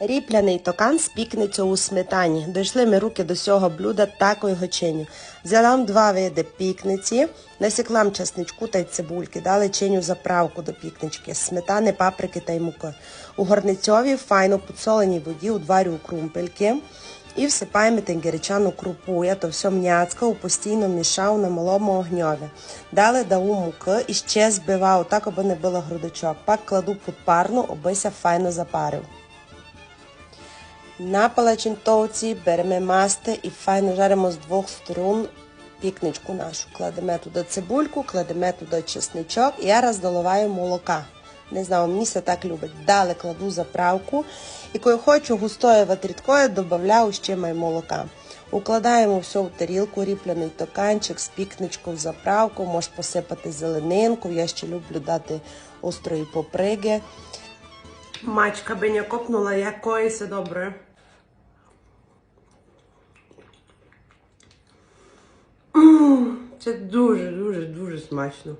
Ріпляний токан з пікницю у сметані. Дійшли ми руки до цього блюда такою гочиню. Взяла два види пікниці, насікла м чесничку та й цибульки, дали чиню заправку до пікнички, сметани, паприки та й муки. У горницьові файно підсоленій воді удварю крумпельки і всипаємо тенгеричану крупу. Я то все м'яцкав, постійно мішав на малому огньові. Дали дау муки і ще збивав, так аби не було грудочок. Пак кладу під парну, обися файно запарив. На палачинтовці беремо масти і файно жаримо з двох сторон пікничку нашу. Кладемо туди цибульку, кладемо туди чесничок я раз доливаю молока. Не знаю, мені все так любить. Далі кладу заправку і коли хочу густою ватріткою, додаю ще май молока. Укладаємо все в тарілку, ріпляний токанчик з пікничком заправку, можеш посипати зеленинку. Я ще люблю дати острої поприги. Мачка би не копнула якоїсь добре. Це дуже, дуже, дуже смачно.